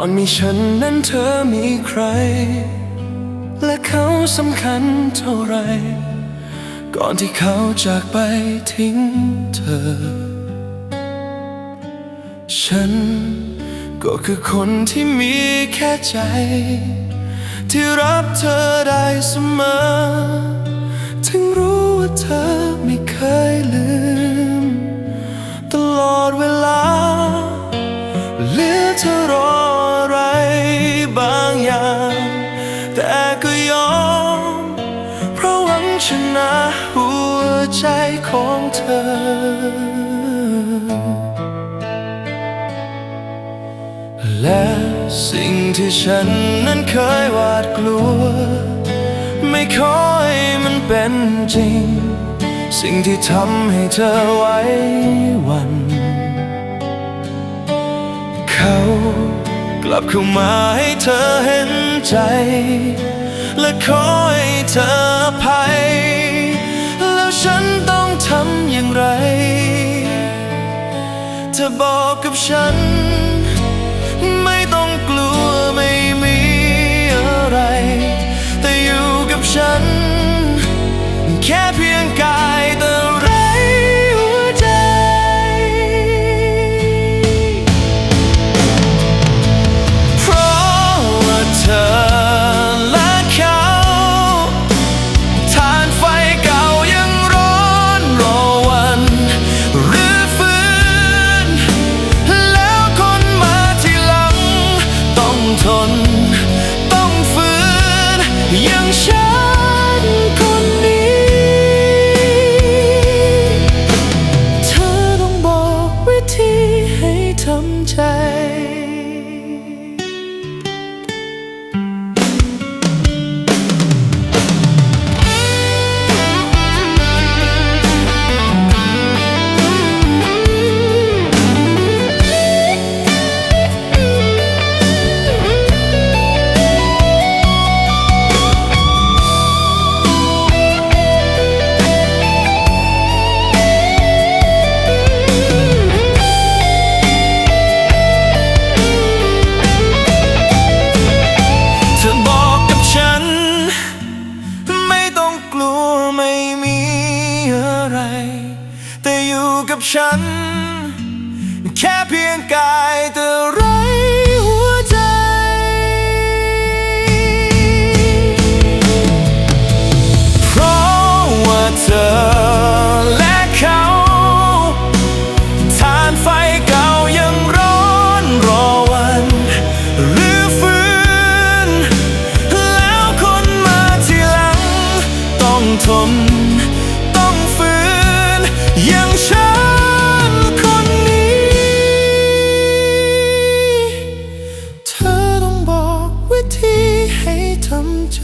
อนมีฉันนั้นเธอมีใคร และเขาสำคัญเท่าไร ก่อนที่เขาจากไปทิ้งเธอ ฉันก็คือคนที่มีแค่ใจ ที่รับเธอได้เสมอ ใจของเธอ และสิ่งที่ฉันนั้นเคยหวาดกลัว ไม่ขอให้มันเป็นจริง สิ่งที่ทำให้เธอไว้วัน เขากลับเข้ามาให้เธอเห็นใจ และขอให้เธออภัย เธอบอกกับฉัน ไม่ต้องกลัวไม่มีอะไร แต่อยู่กับฉัน แค่เพียงกายแต่ ใจ แต่อยู่กับฉัน แค่เพียงกายแต่รัก ทำใจ